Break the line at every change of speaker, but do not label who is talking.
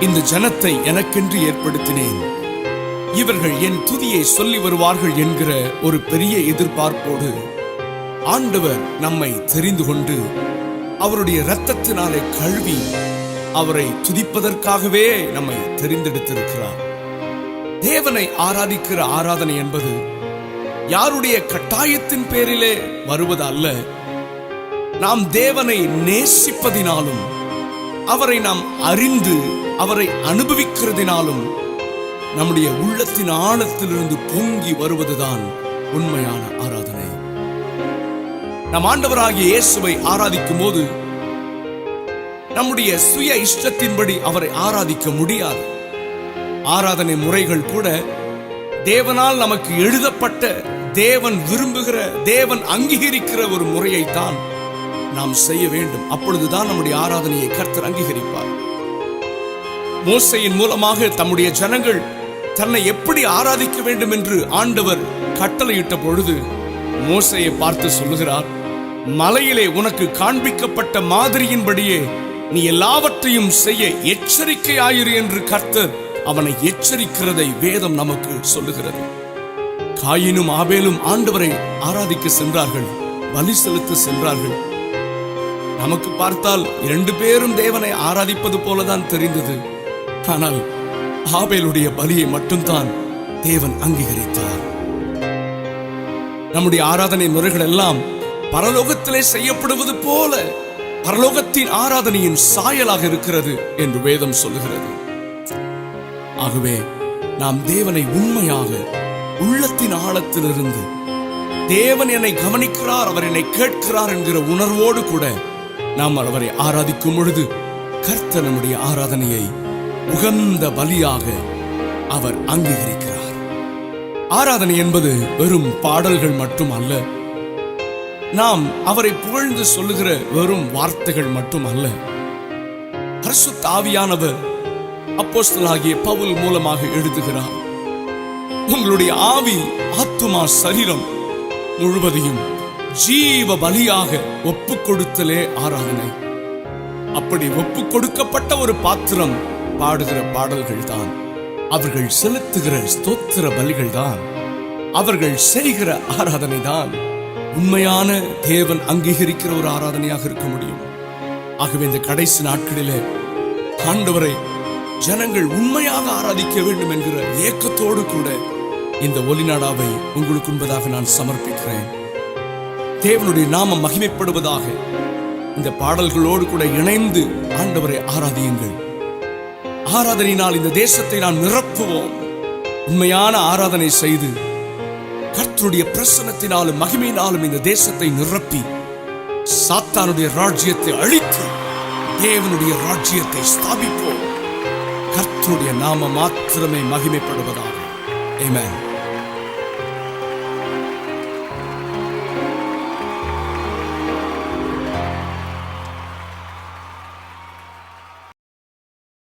இந்த ஜனத்தை எனக்கென்று ஏற்படுத்தினேன். இவர்கள் என் துதியை சொல்லி வருவார்கள் என்கிற ஒரு பெரிய எதிர்பார்ப்போடு ஆண்டவர் நம்மை தெரிந்து கொண்டு அவருடைய இரத்தத்தினாலே கழுவி அவரை துதிப்பதற்காகவே நம்மை தெரிந்தெடுத்திருக்கிறார். தேவனை ஆராதிக்கிற ஆராதனை என்பது யாருடைய கட்டாயத்தின் பேரிலே வருவது அல்ல நாம் தேவனை நேசிப்பதினாலும் அவரை நாம் அறிந்து அவரை அனுபவிக்கிறதினாலும் நம்முடைய உள்ளத்தின் ஆழத்திலிருந்து பொங்கி வருவதுதான் உண்மையான ஆராதனை. நம் ஆண்டவராகிய இயேசுவை ஆராதிக்கும் போது நம்முடைய சுய இஷ்டத்தின்படி அவரை ஆராதிக்க முடியாது. ஆராதனை முறைகள் கூட தேவனால் நமக்கு எழுதப்பட்ட தேவன் விரும்புகிற தேவன் அங்கீகரிக்கிற ஒரு முறையைத்தான் நாம் செய்ய வேண்டும். அப்பொழுதுதான் நம்முடைய ஆராதனையை கர்த்தர் அங்கீகரிப்பார். மோசையின் மூலமாக தம்முடைய ஜனங்கள் தன்னை எப்படி ஆராதிக்க வேண்டும் என்று ஆண்டவர் கட்டளையிட்ட பொழுது மோசையை பார்த்து சொல்லுகிறார் மலையிலே உனக்கு காண்பிக்கப்பட்ட மாதிரியின்படியே நீ எல்லாவற்றையும் செய்ய எச்சரிக்கையாயிரு என்று கர்த்தர் அவனை எச்சரிக்கிறதை வேதம் நமக்கு சொல்லுகிறது. காயினும் ஆபேலும் ஆண்டவரை ஆராதிக்க சென்றார்கள் பலி செலுத்த சென்றார்கள். நமக்கு பார்த்தால் இரண்டு பேரும் தேவனை ஆராதிப்பது போலதான் தெரிந்தது. ஆனால் ஆபேலுடைய பலியை மட்டும்தான் தேவன் அங்கீகரித்தார். நம்முடைய ஆராதனை முறைகள் எல்லாம் பரலோகத்திலே செய்யப்படுவது போல பரலோகத்தின் ஆராதனையின் சாயலாக இருக்கிறது என்று வேதம் சொல்லுகிறது. ஆகவே நாம் தேவனை உண்மையாக உள்ளத்தின் ஆழத்திலிருந்து தேவன் என்னை கவனிக்கிறார் அவர் என்னை கேட்கிறார் என்கிற உணர்வோடு கூட நாம் அவரை ஆராதிக்கும் பொழுது கர்த்தர் நம்முடைய ஆராதனையை உகந்த பலியாக அவர் அங்கீகரிக்கிறார். ஆராதனை என்பது வெறும் பாடல்கள் மட்டும் அல்ல. நாம் அவரை புகழ்ந்து சொல்லுகிற வெறும் வார்த்தைகள் மட்டும் அல்ல. அரசு தாவியானவர் அப்போஸ்தலாகிய பவுல் மூலமாக எழுதுகிறார் உங்களுடைய ஆவி ஆத்துமா சரீரம் முழுவதையும் ஜீவ பலியாக ஒப்புக் கொடுத்தலே ஆராதனை. அப்படி ஒப்பு கொடுக்கப்பட்ட ஒரு பாத்திரம் பாடுகிற பாடல்கள் தான் அவர்கள் செலுத்துகிற ஸ்தோத்திர பலிகள் தான் அவர்கள் செய்கிற ஆராதனை தான் உண்மையான தேவன் அங்கீகரிக்கிற ஒரு ஆராதனையாக இருக்க முடியும். ஆகவே இந்த கடைசி நாட்களிலே ஆண்டவரை ஜனங்கள் உண்மையாக ஆராதிக்க வேண்டும் என்கிற ஏக்கத்தோடு கூட இந்த ஒலிநாடாவை உங்களுக்கு முன்பதாக நான் சமர்ப்பிக்கிறேன். தேவனுடைய நாமம் மகிமைப்படுவதாக இந்த பாடல்களோடு கூட இணைந்து ஆண்டவரை ஆராதியுங்கள். ஆராதனையினால் இந்த தேசத்தை நான் நிரப்புவோம். உண்மையான ஆராதனை செய்து கர்த்தருடைய பிரசனத்தினாலும் மகிமையினாலும் இந்த தேசத்தை நிரப்பி சாத்தானுடைய ராஜ்யத்தை அழித்து தேவனுடைய ராஜ்யத்தை ஸ்தாபிப்போம். கர்த்தருடைய நாம மாத்திரமே மகிமைப்படுவதாக. Amen.